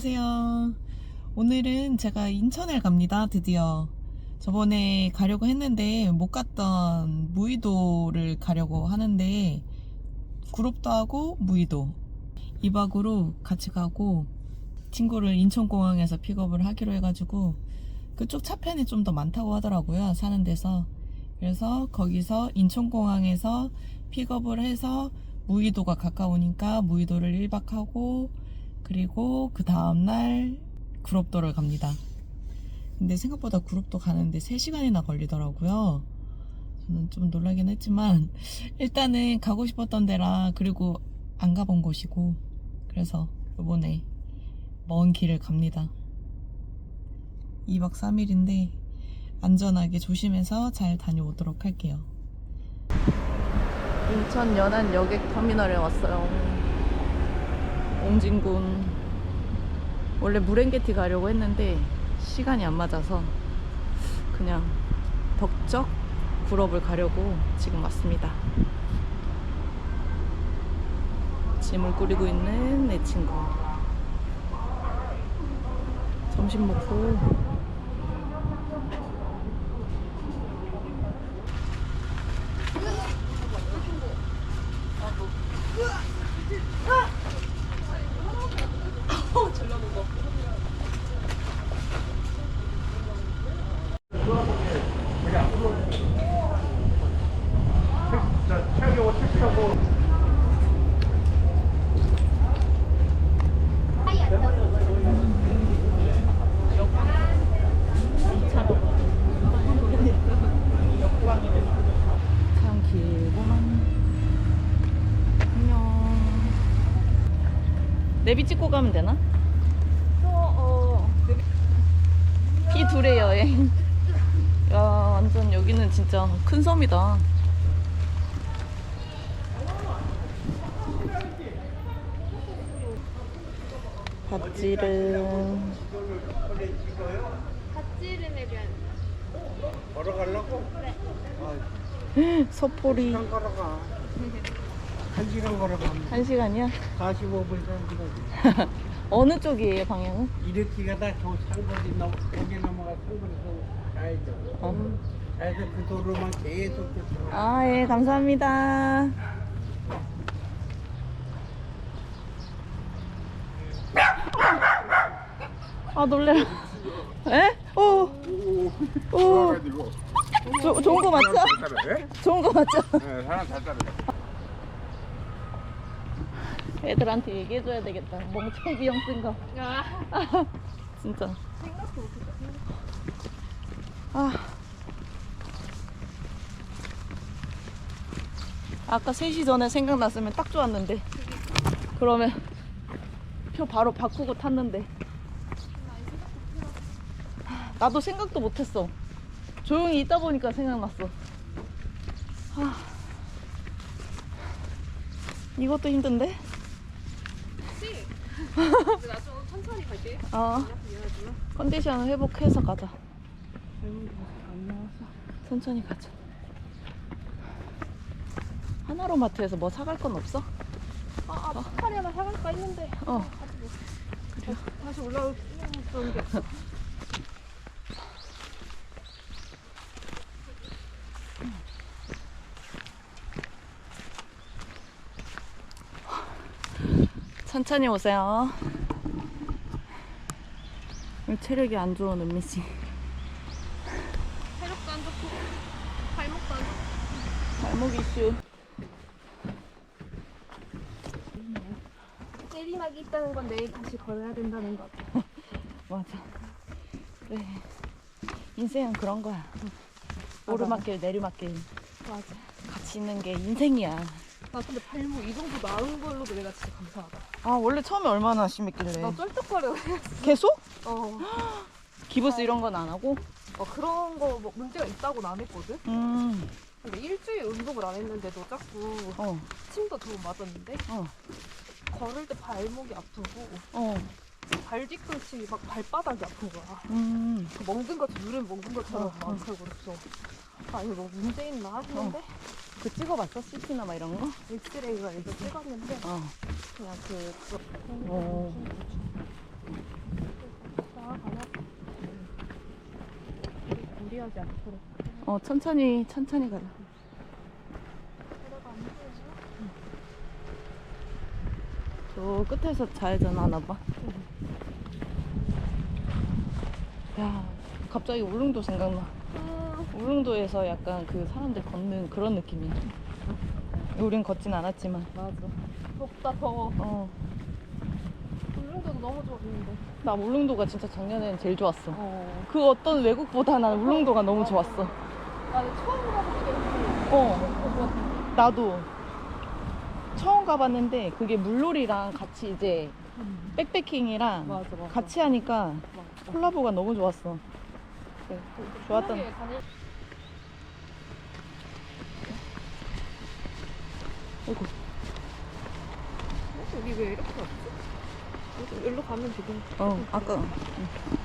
안녕하세요. 오늘은 제가 인천을 갑니다. 드디어. 저번에 가려고 했는데 못 갔던 무의도를 가려고 하는데 구롭도 하고 무의도 2박으로 같이 가고 친구를 인천공항에서 픽업을 하기로 해가지고 그쪽 차편이 좀 더 많다고 하더라고요. 사는 데서. 그래서 거기서 인천공항에서 픽업을 해서 무의도가 가까우니까 무의도를 1박하고 그리고 그 다음날 구롭도를 갑니다. 근데 생각보다 구롭도 가는데 3시간이나 걸리더라고요. 저는 좀 놀라긴 했지만 일단은 가고 싶었던 데라 그리고 안 가본 곳이고 그래서 이번에 먼 길을 갑니다. 2박 3일인데 안전하게 조심해서 잘 다녀오도록 할게요. 인천 연안 여객 터미널에 왔어요. 옹진군. 원래 무랭게티 가려고 했는데 시간이 안 맞아서 그냥 덕적 구럽을 가려고 지금 왔습니다. 짐을 꾸리고 있는 내 친구. 점심 먹고 참 길구만. 안녕. 내비 찍고 가면 되나? 어, 피 둘의 여행. 야, 완전 여기는 진짜 큰 섬이다. 밭지름, 갓지름에 대한 걸어가려고? 서포리. 시간 걸어가. 한 시간 걸어가면 한 시간이야? 45분 정도. 어느 쪽이에요, 방향은? 이렇게 가다 저 넘, 여기 넘어가 상거리에서 가야죠. 어. 그래서 그 도로만 계속 쫓아가. 아, 예, 감사합니다. 아, 놀래. 에? 오, 오. 조, 좋은 거 맞죠? 좋은 거 맞죠? 네, 사람 잘 따라. 애들한테 얘기해줘야 되겠다. 멍청 비용 쓴 거. 아, 진짜. 생각도 못했다. 아. 아까 3시 전에 생각났으면 딱 좋았는데. 그러면 표 바로 바꾸고 탔는데. 나도 생각도 못했어. 조용히 있다 보니까 생각났어. 아. 이것도 힘든데? 나좀 천천히 갈게. 어. 컨디션을 회복해서 가자. 천천히 가자. 하나로마트에서 뭐 사갈 건 없어? 아, 아, 파카리 하나 사갈까 했는데. 어. 그래. 다시 올라올 게 없어. 천천히 오세요. 체력이 안 좋은 은미 씨. 체력도 안 좋고, 발목도 안 좋고. 발목 이슈. 내리막이 있다는 건 내일 다시 걸어야 된다는 거. 맞아. 그래. 인생은 그런 거야. 오르막길, 내리막길 맞아. 같이 있는 게 인생이야. 나 근데 발목 이 정도 나은 걸로도 내가 진짜 감사하다. 아 원래 처음에 얼마나 심했길래? 나 쩔뚝거려. 계속? 어. 기부스 이런 건 안 하고? 어, 그런 거뭐 문제가 있다고 는 안 했거든? 음. 근데 일주일 운동을 안 했는데도 자꾸 어. 침도 두번 맞았는데 어. 걸을 때 발목이 아프고 어. 발 뒤꿈치 막 발바닥이 아픈 거야. 음. 그 먹는 것 누른 먹는 것처럼 어, 막 어. 아프고 그랬어. 아 이거 뭐 문제 있나 했는데 그 찍어봤어? CT나 막 이런 거? 엑스레이가 이거 찍었는데 어. 그냥 그 어. 무리하지 않도록 어 천천히 천천히 가라 저 끝에서 좌회전 하나 봐. 야, 갑자기 울릉도 생각나. 아. 울릉도에서 약간 그 사람들 걷는 그런 느낌이야. 우린 걷진 않았지만. 맞아. 덥다 더워. 어. 울릉도도 너무 좋았는데. 나 울릉도가 진짜 작년에는 제일 좋았어. 어. 그 어떤 외국보다 난 울릉도가 너무 좋았어. 나는 처음 가보게 되고 어. 나도 처음 가봤는데 그게 물놀이랑 같이 이제 백패킹이랑 맞아 맞아. 같이 하니까. 콜라보가 너무 좋았어. 네, 좋았던. 편하게 다닐 어이구. 어? 여기 왜 이렇게 왔지? 여기 일로 가면 지금 어, 아까 응.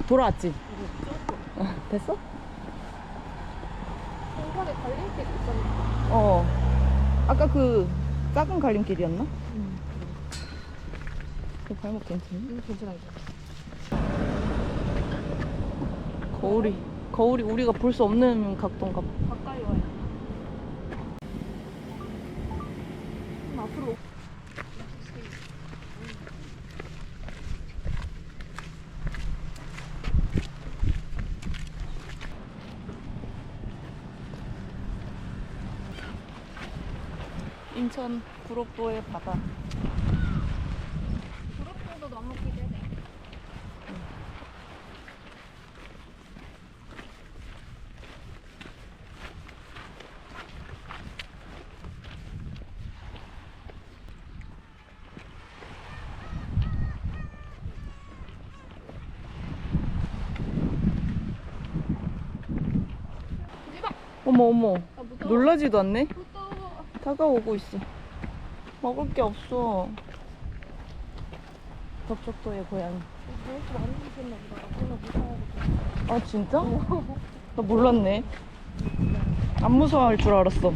돌아왔지. 어, 됐어? 중간에 갈림길 있었는데. 어. 아까 그 작은 갈림길이었나? 응. 그 발목 괜찮니? 응, 괜찮아. 거울이 거울이 우리가 볼 수 없는 각도인가 봐. 가까이 와요. 좀 앞으로. 인천 구록 도의 바다. 구력도 너무 기대돼. 어머 어머. 아. 놀라지도 않네. 다가오고 있어. 먹을 게 없어. 덕적도의 고양이. 많이 드셨나 보다. 아 진짜? 나 몰랐네. 안 무서워할 줄 알았어.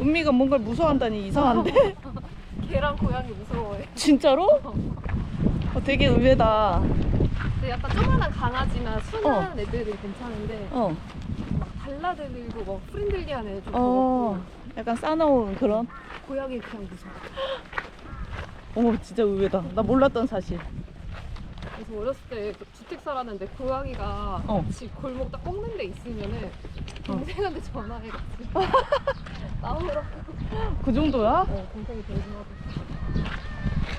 은미가 뭔가를 무서워한다니 이상한데? 걔랑 고양이 무서워해. 진짜로? 어, 되게 의외다. 근데 약간 조그만한 강아지나 순한 애들은 괜찮은데 어. 막 달라들고 막 프렌들리한 애들 좀 어. 약간 싸나운 그런. 고양이 그냥 무서워. 어머 진짜 의외다. 나 몰랐던 사실. 그래서 어렸을 때그 주택 살았는데 고양이가 어. 집 골목 딱 꺾는 데 있으면은 동생한테 전화해가지고 나오라고. 그 정도야? 어, 동생이 대신하고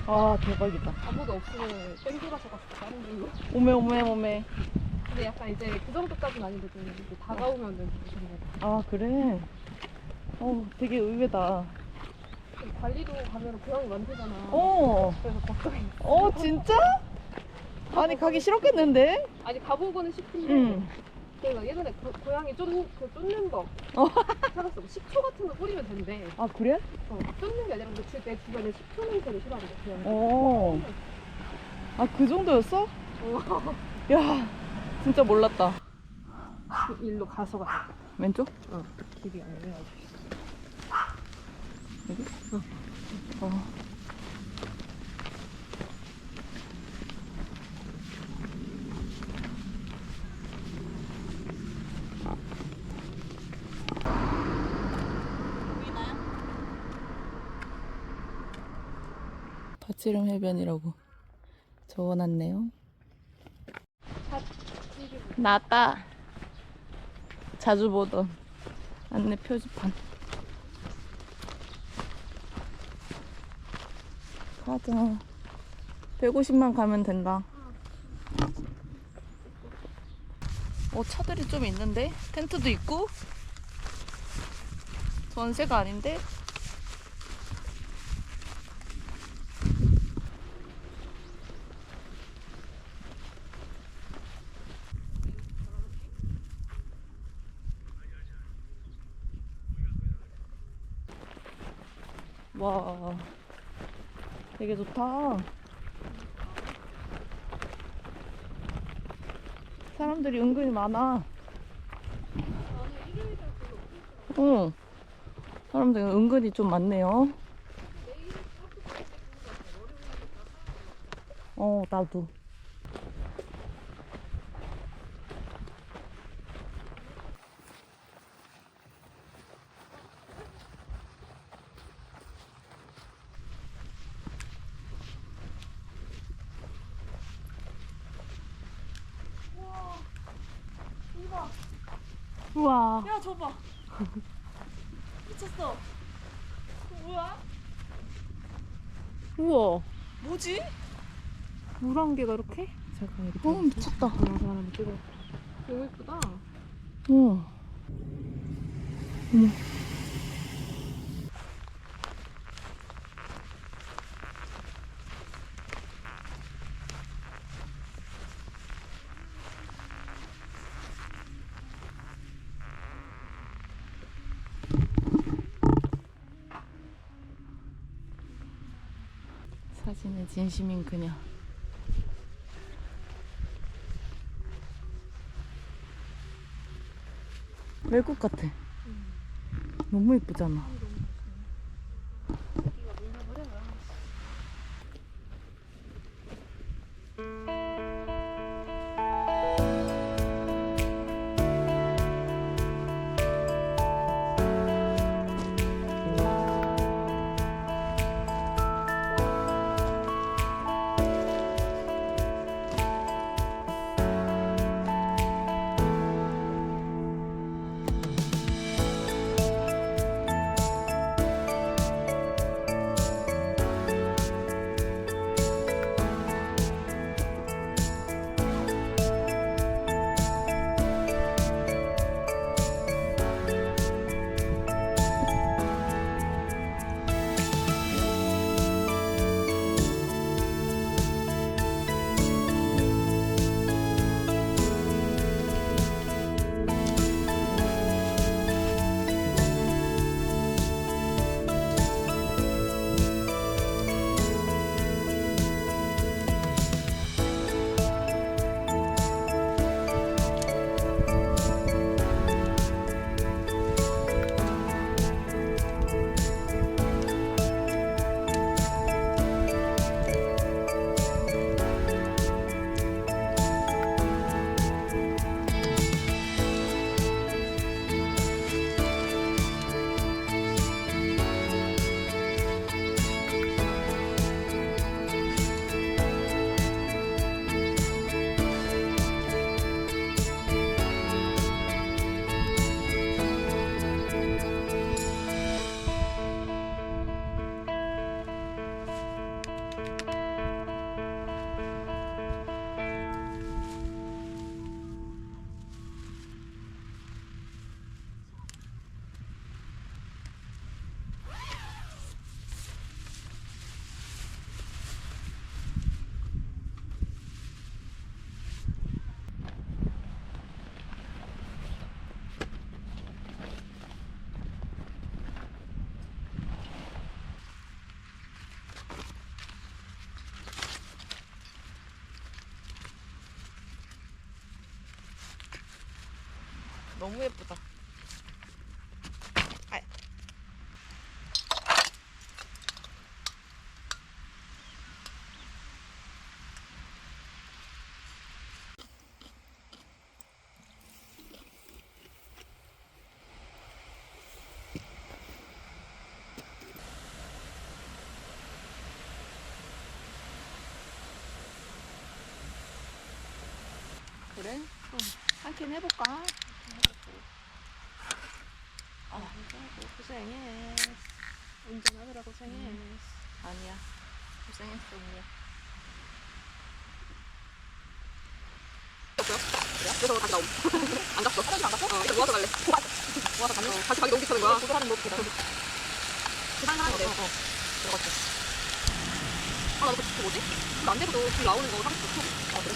아 대박이다. 아무도 없으면 땡겨가셔가지고 다른 길로. 오메 오메 오메. 근데 약간 이제 그 정도까지는 아닌데 좀 다가오면은 무슨 거. 아 그래? 어 되게 의외다. 관리도 가면 고양이 만지잖아. 어. 그래서 걱정이. 어 진짜? 아니 가기 싫었겠는데? 아니 가보고는 싶은데 응. 내가 예전에 그 고양이 쫓, 그 쫓는 거 어. 찾았어. 뭐 식초 같은 거 뿌리면 된대. 아 그래? 어, 쫓는 게 아니라 근데 주, 내 주변에 식초 냄새를 싫어하는데 고양이. 어. 아 그 정도였어? 어. 야 진짜 몰랐다. 그 일로 가서 가. 왼쪽? 어. 길이 애매하지. 여기? 어. 밭지름 해변이라고 적어놨네요. 나다. 자주 보던 안내 표지판. 가자. 150만 가면 된다. 어, 차들이 좀 있는데? 텐트도 있고? 전세가 아닌데? 와, 되게 좋다. 사람들이 은근히 많아. 응. 사람들이 은근히 좀 많네요. 어, 나도. 우와. 야, 저 봐. 미쳤어. 뭐야? 우와. 뭐지? 물한 개가 이렇게? 잠깐 여기. 어, 미쳤다. 하나 하나 찍어. 너무 예쁘다. 우와. 사진의 진심인 그녀. 외국 같아. 너무 예쁘잖아. 너무 예쁘다. 아. 그래? 한캔 해볼까? 고생해. 운전하느라 고생해. 아니야. 고생했어, 언니야. 그래서 다시 나옴. 안 갔어. 화장실 안 갔어? 어, 일단 모아서 갈래. 모아서 가면 다시 가기 너무 귀찮은 거야. 고소하는 거 어떻게 하는. 어, 어. 들어갔어. 아, 나도 그 뭐지? 그안 돼도 줄 나오는 거 하고 싶어. 아, 그래?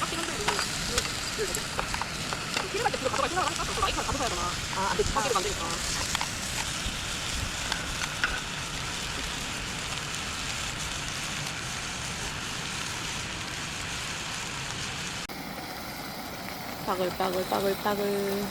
딱히 힘들고. 그 뭐지? 필요할 때 그거 가져갈 생각을 하니까 그 마이크를 가져가야 되나. 아, 안 되지. 밖에도 안 되니까. 빠글빠글 빠글빠글.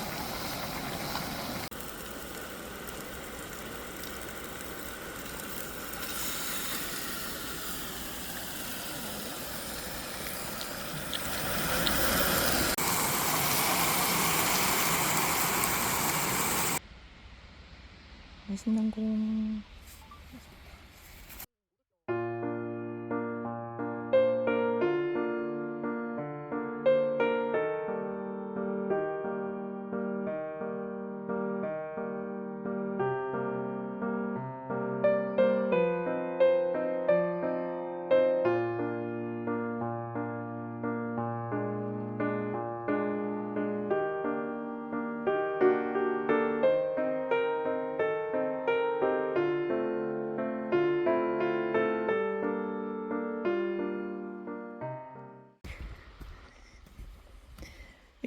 맛있는 공.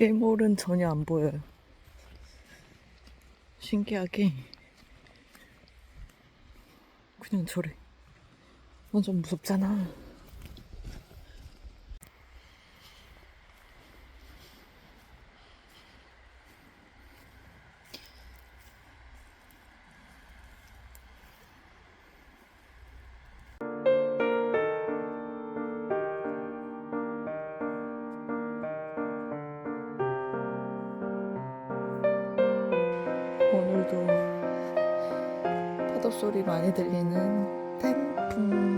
일몰은 전혀 안 보여요. 신기하게 그냥 저래. 완전 무섭잖아. 오늘도 파도 소리 많이 들리는 태풍.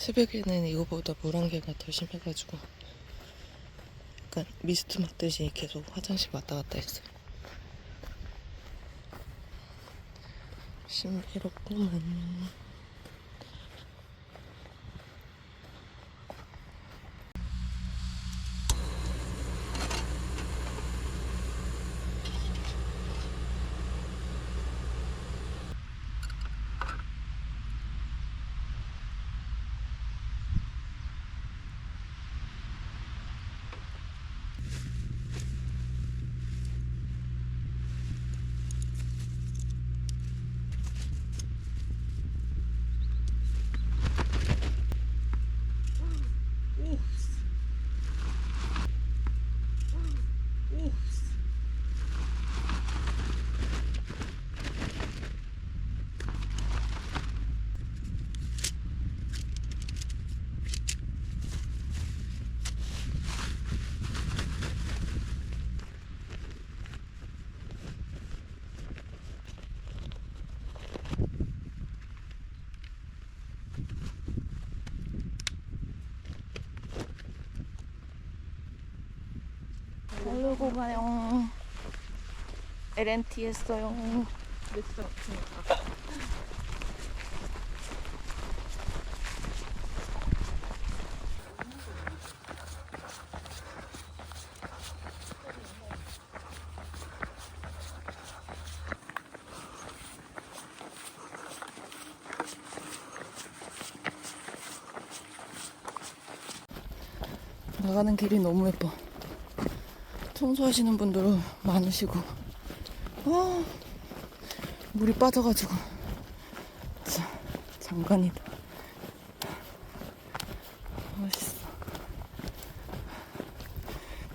새벽에는 이거보다 물안개가 더 심해가지고 약간 미스트 맞듯이 계속 화장실 왔다 갔다 했어요. 신비롭구만 달려고 가요. LNT 했어요. 나가는 길이 너무 예뻐. 청소하시는 분들 많으시고, 아, 물이 빠져가지고, 자, 장관이다. 멋있어.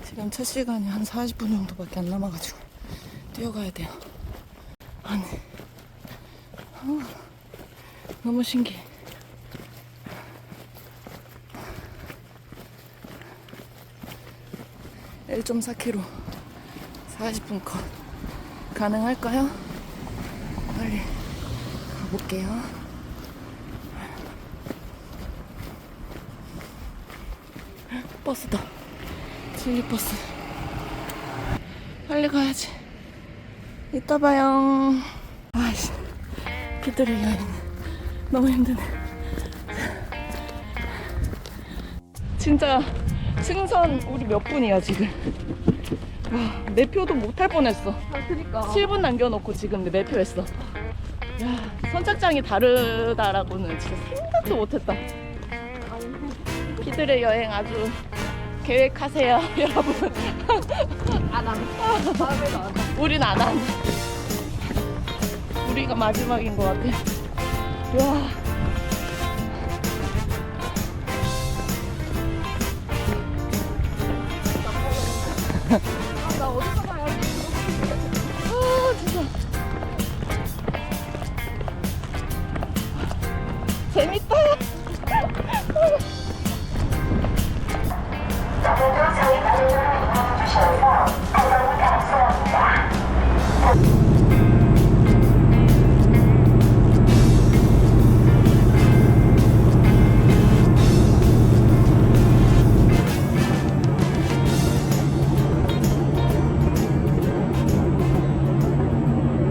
지금 첫 시간이 한 40분 정도밖에 안 남아가지고, 뛰어가야 돼요. 아니, 아, 너무 신기해. 1.4km 40분 컷 가능할까요? 빨리 가볼게요. 버스다. 진리버스. 빨리 가야지. 이따 봐요. 아이씨. 피드를 여행. 너무 힘드네. 진짜 승선 우리 몇 분이야 지금? 와 매표도 못할 뻔했어. 아, 그니까. 7분 남겨놓고 지금 내 매표했어. 야 선착장이 다르다라고는 진짜 생각도 못했다. 피들의 여행 아주 계획하세요 여러분. 안 함. 다음에도 안 함. 우린 안 한. 우리가 마지막인 것 같아. 와.